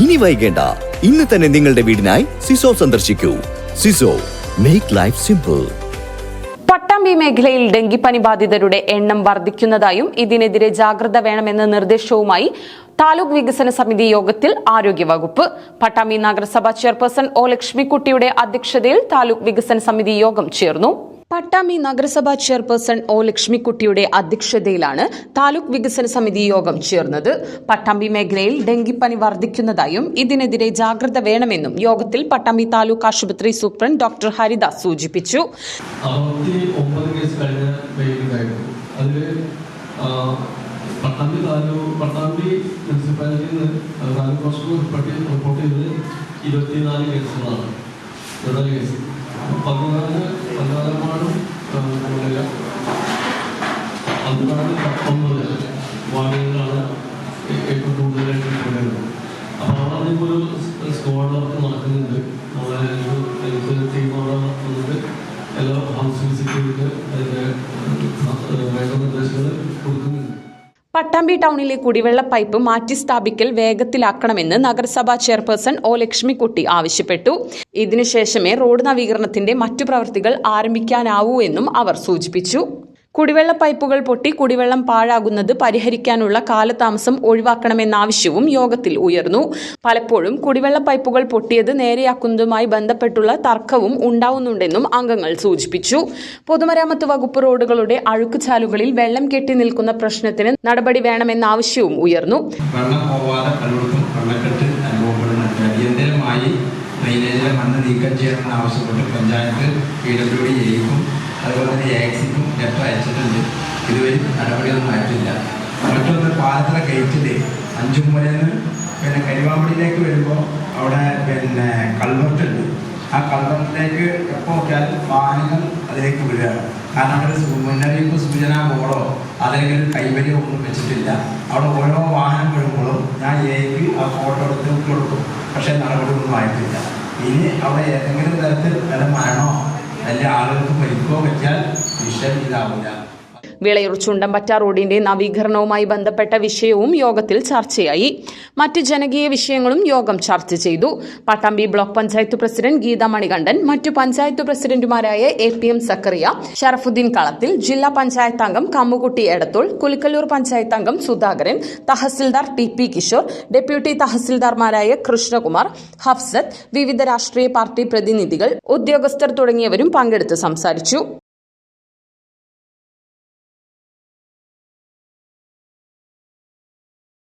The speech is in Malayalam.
ഇനി വൈകേണ്ട. ഇന്ന് തന്നെ നിങ്ങളുടെ വീടിനായി സിസോ സന്ദർശിക്കൂ. സിസോ മേക്ക് ലൈഫ് സിമ്പിൾ പട്ടാമ്പി മേഖലയിൽ ഡെങ്കിപ്പനി ബാധിതരുടെ എണ്ണം വർദ്ധിക്കുന്നതായും ഇതിനെതിരെ ജാഗ്രത വേണമെന്ന നിർദ്ദേശവുമായി താലൂക്ക് വികസന സമിതി യോഗത്തിൽ ആരോഗ്യവകുപ്പ്. പട്ടാമ്പി നഗരസഭ ചെയർപേഴ്സൺ ഒ ലക്ഷ്മിക്കുട്ടിയുടെ അധ്യക്ഷതയിൽ താലൂക്ക് വികസന സമിതി യോഗം ചേർന്നു. പട്ടാമ്പി നഗരസഭാ ചെയർപേഴ്സൺ ഒ ലക്ഷ്മിക്കുട്ടിയുടെ അധ്യക്ഷതയിലാണ് താലൂക്ക് വികസന സമിതി യോഗം ചേർന്നത്. പട്ടാമ്പി മേഖലയിൽ ഡെങ്കിപ്പനി വർദ്ധിക്കുന്നതായും ഇതിനെതിരെ ജാഗ്രത വേണമെന്നും യോഗത്തിൽ പട്ടാമ്പി താലൂക്ക് ആശുപത്രി സൂപ്രണ്ട് ഡോക്ടർ ഹരിദാസ് സൂചിപ്പിച്ചു. താലൂക്ക് മുനിസിപ്പാലിറ്റിയിൽ നിന്ന് താലൂക്ക് റിപ്പോർട്ട് ഇരുപത്തിനാല് കേസുകളാണ് കേസ് പതിനാല് പതിനാലമാടും കൂടുതൽ പതിനാല് പട്ടാമ്പി ടൗണിലെ കുടിവെള്ള പൈപ്പ് മാറ്റിസ്ഥാപിക്കൽ വേഗത്തിലാക്കണമെന്ന് നഗരസഭാ ചെയർപേഴ്സൺ ഒ ലക്ഷ്മിക്കുട്ടി ആവശ്യപ്പെട്ടു. ഇതിനുശേഷമേ റോഡ് നവീകരണത്തിന്റെ മറ്റു പ്രവൃത്തികൾ ആരംഭിക്കാനാവൂ എന്നും അവർ സൂചിപ്പിച്ചു. കുടിവെള്ള പൈപ്പുകൾ പൊട്ടി കുടിവെള്ളം പാഴാകുന്നത് പരിഹരിക്കാനുള്ള കാലതാമസം ഒഴിവാക്കണമെന്ന ആവശ്യവും യോഗത്തിൽ ഉയർന്നു. പലപ്പോഴും കുടിവെള്ള പൈപ്പുകൾ പൊട്ടിയത് നേരെയാക്കുന്നതുമായി ബന്ധപ്പെട്ടുള്ള തർക്കവും ഉണ്ടാവുന്നുണ്ടെന്നും അംഗങ്ങൾ സൂചിപ്പിച്ചു. പൊതുമരാമത്ത് വകുപ്പ് റോഡുകളുടെ അഴുക്കുചാലുകളിൽ വെള്ളം കെട്ടി നിൽക്കുന്ന പ്രശ്നത്തിന് നടപടി വേണമെന്ന ആവശ്യവും ഉയർന്നു മണ്ണ് നീക്കം പഞ്ചായത്ത് പി ഡബ്ല്യു ഡി എയ്ക്കും മറ്റൊന്ന് ഗേറ്റിൽ അഞ്ചുമൂലയിൽ നിന്ന് പിന്നെ കരിവാമ്പടിയിലേക്ക് വരുമ്പോൾ അവിടെ പിന്നെ കൾവർട്ടുണ്ട് ആ കൾവർട്ടിലേക്ക് എപ്പോൾ നോക്കിയാലും വാഹനങ്ങൾ അതിലേക്ക് വിടുകയാണ് കാരണം അവിടെ മുന്നറിയിപ്പ് സൂചന ബോർഡോ അല്ലെങ്കിൽ കൈവരിയോ ഒന്നും വെച്ചിട്ടില്ല. അവിടെ ഓരോ വാഹനം വരുമ്പോഴും ഞാൻ എക്ക് ആ ഫോട്ടോ എടുത്ത് കൊടുക്കും. പക്ഷേ നടപടിയൊന്നും ആയിട്ടില്ല. ഇനി അവിടെ ഏതെങ്കിലും തരത്തിൽ വല്ല മരണോ അല്ലെങ്കിൽ ആളുകൾക്ക് പരിക്കോ പറ്റിയാൽ വിഷയം ഇതാവില്ല. വിളയൂർ ചുണ്ടമ്പറ്റ റോഡിന്റെ നവീകരണവുമായി ബന്ധപ്പെട്ട വിഷയവും യോഗത്തിൽ ചർച്ചയായി. മറ്റ് ജനകീയ വിഷയങ്ങളും യോഗം ചർച്ച ചെയ്തു. പട്ടാമ്പി ബ്ലോക്ക് പഞ്ചായത്ത് പ്രസിഡന്റ് ഗീത മണികണ്ഠൻ മറ്റു പഞ്ചായത്ത് പ്രസിഡന്റുമാരായ A P M Zakariya Sharafuddin Kalathil ജില്ലാ പഞ്ചായത്ത് അംഗം കമ്മുകുട്ടി എടത്തോൾ കുലിക്കല്ലൂർ പഞ്ചായത്ത് അംഗം Sudhakaran tahsildar T P Kishore deputy തഹസിൽദാർമാരായ Krishnakumar Hafsath വിവിധ രാഷ്ട്രീയ പാർട്ടി പ്രതിനിധികൾ ഉദ്യോഗസ്ഥർ തുടങ്ങിയവരും പങ്കെടുത്ത് സംസാരിച്ചു.